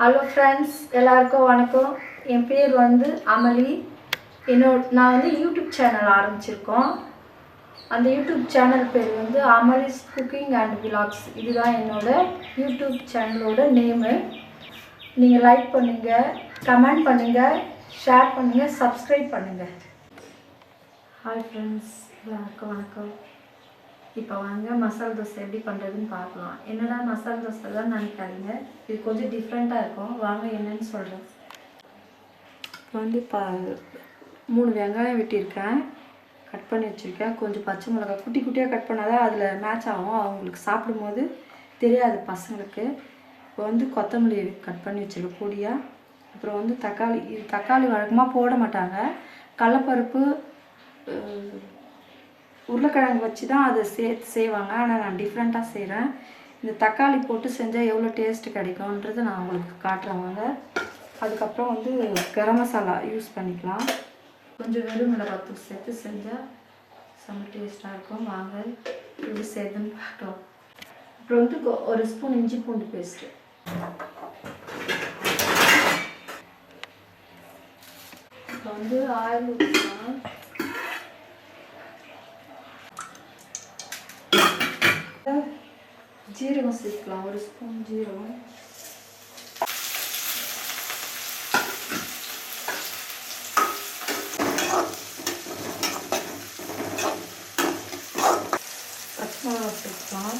Hello friends எல்லாருக்கும் வணக்கம். என் பேர் வந்து அமளி என்னோட நான் வந்து யூடியூப் சேனல் ஆரம்பிச்சிருக்கோம். அந்த யூடியூப் சேனல் பேர் வந்து அமலிஸ் குக்கிங் அண்ட் விலாக்ஸ். இதுதான் என்னோட யூடியூப் சேனலோட நேமு. நீங்கள் லைக் பண்ணுங்கள் கமெண்ட் பண்ணுங்கள் ஷேர் பண்ணுங்கள் சப்ஸ்கிரைப் பண்ணுங்கள் ஹாய் ஃப்ரெண்ட்ஸ் எல்லாருக்கும் வணக்கம். இப்போ வாங்க மசாலா தோசை எப்படி பண்ணுறதுன்னு பார்க்கலாம். என்னடா மசாலா தோசை தான் நினைக்காதீங்க. இது கொஞ்சம் டிஃப்ரெண்ட்டாக இருக்கும். வாங்க என்னன்னு சொல்கிறேன் இப்போ வந்து பா மூணு வெங்காயம் வெட்டியிருக்கேன். கட் பண்ணி வச்சுருக்கேன். கொஞ்சம் பச்சை மிளகாய் குட்டி குட்டியாக கட் பண்ணால் தான் அதில் மேட்ச் ஆகும். அவங்களுக்கு சாப்பிடும்போது தெரியாது பசங்களுக்கு. இப்போ வந்து கொத்தமல்லி கட் பண்ணி வச்சுருக்கேன் பொடியாக அப்புறம் வந்து தக்காளி இது தக்காளி வழக்கமாக போட மாட்டாங்க. கடலப்பருப்பு உருளைக்கிழங்கு வச்சு தான் அதை சேர்த்து செய்வாங்க. ஆனால் நான் டிஃப்ரெண்ட்டாக செய்கிறேன் இந்த தக்காளி போட்டு செஞ்சால் எவ்வளோ டேஸ்ட்டு கிடைக்கும்ன்றது நான் உங்களுக்கு காட்டுறேன் வாங்க. அதுக்கப்புறம் வந்து கரம் மசாலா யூஸ் பண்ணிக்கலாம். கொஞ்சம் வெறும் மிளகாத்தூள் சேர்த்து செஞ்சால் செம்ம டேஸ்ட்டாக இருக்கும். வாங்க இது சேர்த்துன்னு பார்க்கலாம். அப்புறம் வந்து ஒரு ஸ்பூன் இஞ்சி பூண்டு பேஸ்ட்டு இப்போ வந்து ஆயில் ஊற்றலாம் ஜீரகம் சேர்க்கலாம் ஒரு ஸ்பூன் ஜீரகம் பச்சை மிளகா சேர்க்கலாம்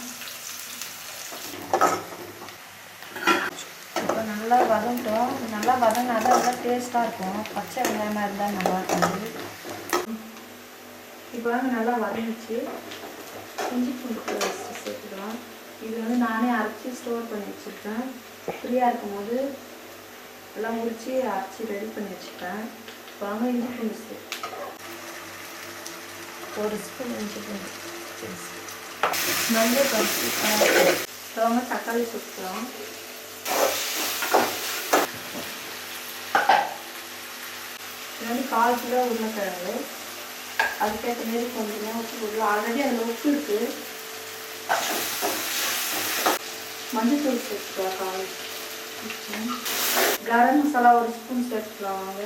இப்போ நல்லா வதங்கட்டும். நல்லா வதங்கினா தான் நல்லா டேஸ்ட்டாக இருக்கும். பச்சை வெங்காயமாக இருந்தால் நல்லா இருக்காது. இப்போ நல்லா வதங்கிச்சு. இஞ்சி பூண்டு பேஸ்ட். சேர்த்துக்கலாம். இது வந்து நானே அரைச்சி ஸ்டோர் பண்ணி வச்சுருக்கேன். ஃப்ரீயாக இருக்கும்போது எல்லாம் முடித்து அரைச்சி ரெடி பண்ணி வச்சுருக்கேன். வாங்க இஞ்சி பூண்டு சேர்த்து ஒரு ஸ்பூன் இஞ்சி பூண்டு மஞ்சள் பருப்பு வாங்க தக்காளி சுற்றலாம் இது வந்து கால் கிலோ உருளைக்கிழங்கு. அதுக்கேற்ற மாரி கொஞ்சமாக உப்பு போடலாம் ஆல்ரெடி அதில் உப்பு இருக்குது மஞ்சத்தூள் சேர்த்துக்கலாம் கால் கரம் மசாலா ஒரு ஸ்பூன் சேர்த்துக்கலாம் வாங்க.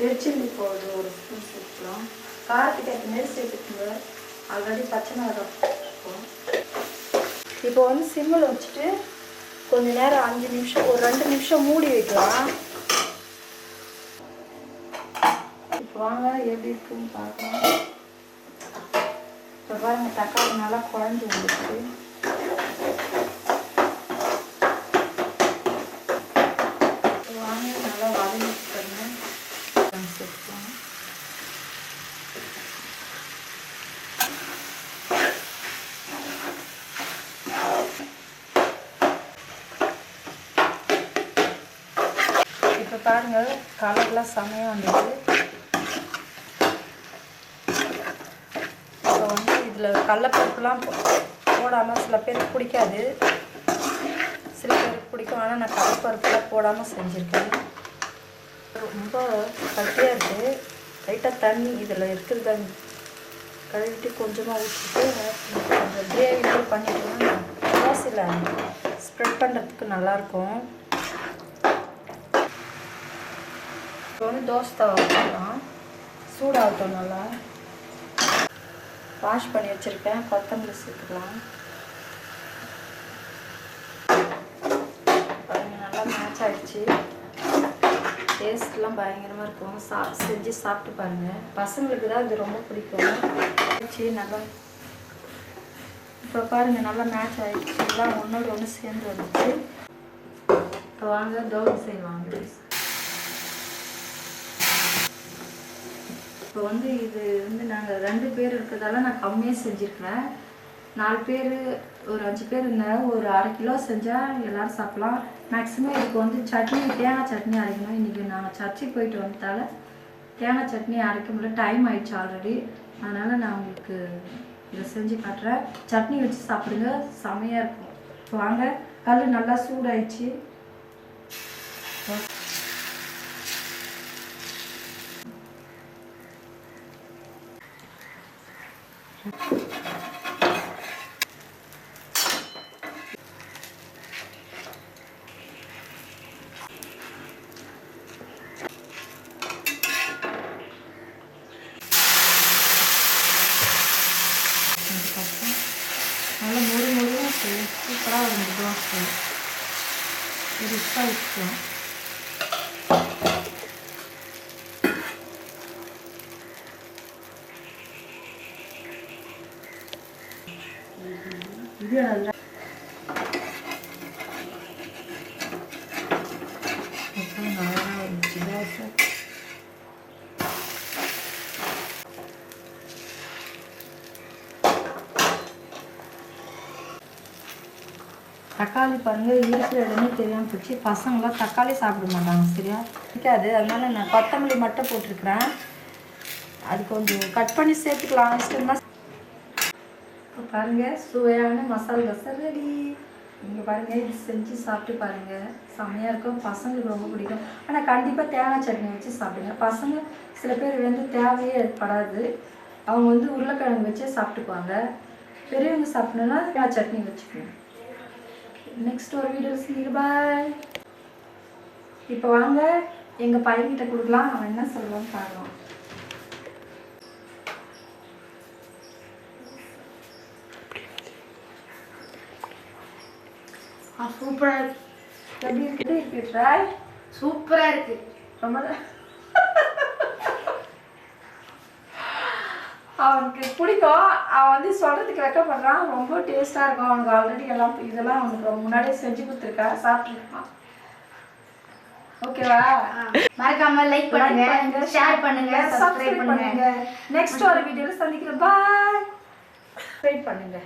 ரெட் பவுடர் ஒரு ஸ்பூன் சேர்த்துக்கலாம். காரத்துக்கு ஏற்ற மாரி சேர்த்துக்கோங்க. ஆல்ரெடி பச்சை மிளகாய் இப்போ வந்து சிம்மில் வச்சுட்டு கொஞ்ச நேரம் அஞ்சு நிமிஷம் ஒரு ரெண்டு நிமிஷம் மூடி வைக்கலாம். இப்போ வாங்க எப்படி இருக்குன்னு பார்க்கலாம். இப்போ பாருங்க தக்காளி நல்லா குழஞ்சி வந்துச்சு வாங்க நல்லா வதங்கிட்டுருங்க சேர்த்துக்கலாம் இப்போ பாருங்க கலர்லாம் செமையாக வந்தது இப்போ வந்து இதில் கடலப்பருப்புலாம் போடாமல் சில பேருக்கு பிடிக்காது. சில பேருக்கு பிடிக்கும். ஆனால் நான் கடலப்பருப்புலாம் போடாமல் செஞ்சுருக்கேன். ரொம்ப கட்டியாக இருக்குது லைட்டாக தண்ணி இதில் இருக்கிறது தண்ணி கழுவிட்டு கொஞ்சமாக ஊற்றிட்டு கொஞ்சம் கிரேவி மாதிரி பண்ணிட்டோம்னா தோசையில் ஸ்ப்ரெட் பண்ணுறதுக்கு நல்லாயிருக்கும் இப்போ வந்து தோசை தவா வச்சுக்கலாம் சூடாகட்டும் நல்லா. வாஷ் பண்ணி வச்சுருக்கேன். கொத்தமல்லி சேர்த்துக்கலாம். பாருங்கள் நல்லா மேட்ச் ஆகிடுச்சு டேஸ்ட்லாம் பயங்கரமாக இருக்கும் சா செஞ்சு சாப்பிட்டு பாருங்கள் பசங்களுக்கு தான் இது ரொம்ப பிடிக்கும். ஆயிடுச்சு நல்லா. இப்போ பாருங்கள் நல்லா மேட்ச் ஆகிடுச்சு எல்லாம் ஒன்றோடு ஒன்று சேர்ந்து வந்துச்சு. இப்போ வாங்க தோசை செய்வாங்க இப்போ வந்து இது வந்து நாங்கள் ரெண்டு பேர் இருக்கிறதால நான் கம்மியாக செஞ்சுருக்கிறேன். நாலு பேர் ஒரு அஞ்சு பேர் இருந்தால் ஒரு அரை கிலோ செஞ்சால் எல்லோரும் சாப்பிட்லாம். மேக்ஸிமம் இதுக்கு வந்து சட்னி தேங்காய் சட்னி அரைக்கணும். இன்றைக்கி நாங்கள் சர்ச்சுக்கு போயிட்டு வந்ததால் தேங்காய் சட்னி அரைக்க முடியல. டைம் ஆயிடுச்சு ஆல்ரெடி அதனால் நான் உங்களுக்கு இதை செஞ்சு காட்டுறேன். சட்னி வச்சு சாப்பிடுங்க. செமையாக இருக்கும். இப்போ வாங்க கல் நல்லா சூடாயிடுச்சு. தோசை பெருசாக வச்சுக்கலாம் இது நல்லா அப்புறம் நல்லா இருந்துச்சு தோசை தக்காளி பாருங்கள் இருக்கிற இடமே தெரியாமல் போச்சு. பசங்களாம் தக்காளி சாப்பிட மாட்டாங்க சரியா? பிடிக்காது அதனால நான் கொத்தமல்லி மட்டும் போட்டிருக்கிறேன். அது கொஞ்சம் கட் பண்ணி சேர்த்துக்கலாம் இப்போ பாருங்கள் சுவையான மசாலா தோசை ரெடி நீங்கள் பாருங்கள் இது செஞ்சு சாப்பிட்டு பாருங்கள் செம்மையாக இருக்கும். பசங்களுக்கு ரொம்ப பிடிக்கும். ஆனால் கண்டிப்பாக தேங்காய் சட்னி வச்சு சாப்பிடுங்க. பசங்க சில பேர் வந்து தேவையே படாது. அவங்க வந்து உருளைக்கிழங்கு வச்சே சாப்பிட்டுக்குவாங்க. பெரியவங்க சாப்பிடணுன்னா தேங்காய் சட்னி வச்சுக்கணும். நெக்ஸ்ட் ஒரு வீடியோ சந்திக்கிறேன் பாய் இப்போ வாங்க எங்கள் பையன்கிட்ட கொடுக்கலாம். அவன் என்ன சொல்லுவான்னு பார்க்கலாம் சூப்பராக இருக்கு. எப்படி இருக்குது இருக்கு? சூப்பராக இருக்கு. ரொம்ப அவனுக்கு பிடிக்கும். அவன் வந்து சொல்கிறதுக்கு வெக்கப்படுறான். ரொம்ப டேஸ்ட்டாக இருக்கும். அவனுக்கு ஆல்ரெடி எல்லாம் இதெல்லாம் அவனுக்கு ரொம்ப முன்னாடியே செஞ்சு கொடுத்துருக்கா. சாப்பிட்ருக்கான் ஓகேவா மறக்காம லைக் பண்ணுங்க. ஷேர் பண்ணுங்க. சப்ஸ்கிரைப் பண்ணுங்க. நெக்ஸ்ட் ஒரு வீடியோவில் சந்திக்கிறேன். பாய் வெயிட் பண்ணுங்க.